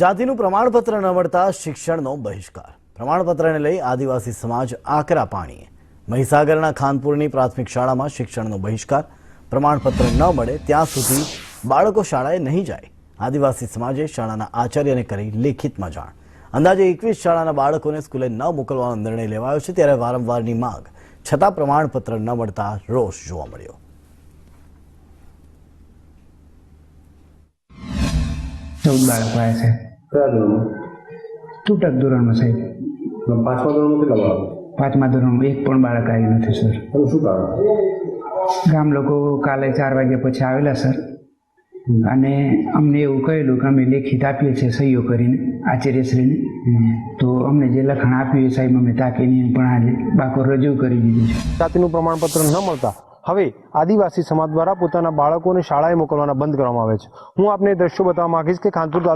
જાતિનું પ્રમાણપત્ર ન મળતા શિક્ષણનો બહિષ્કાર. પ્રમાણપત્રને લઈ આદિવાસી સમાજ આકરા પાણીએ. મહીસાગરના ખાનપુરની પ્રાથમિક શાળામાં શિક્ષણનો બહિષ્કાર. પ્રમાણપત્ર ન મળે ત્યાં સુધી બાળકો શાળાએ નહીં જાય. આદિવાસી સમાજે શાળાના આચાર્યને કરી લેખિતમાં જાણ. અંદાજે એકવીસ શાળાના બાળકોને સ્કૂલે ન મોકલવાનો નિર્ણય લેવાયો છે ત્યારે વારંવારની માંગ. છતાં પ્રમાણપત્ર ન મળતા રોષ જોવા મળ્યો. ચૌદ બાળકો આવ્યા સાહેબ કયા ધોરણમાં તૂટક ધોરણમાં સાહેબ. પાંચમા ધોરણમાં કેટલા બાળકો? પાંચમા ધોરણમાં એક પણ બાળક આવ્યું નથી સર. શું કારણ? ગામ લોકો કાલે ચાર વાગ્યા પછી આવેલા સર. અને અમને એવું કહેલું કે અમે લેખિત આપીએ છીએ સહીઓ કરીને આચાર્યશ્રીને. તો અમને જે લખાણ આપ્યું એ સાહેબ અમે તાકીને પણ આજે બાકો રજૂ કરી દીધું છે. જાતિનું પ્રમાણપત્ર ન મળતા. હવે આદિવાસી સમાજ દ્વારા પોતાના બાળકોને શાળાએ મોકલવાના બંધ કરવામાં આવે છે. હું આપને દ્રશ્યો બતાવવા માંગીશ કે ખાનપુર તાલુકા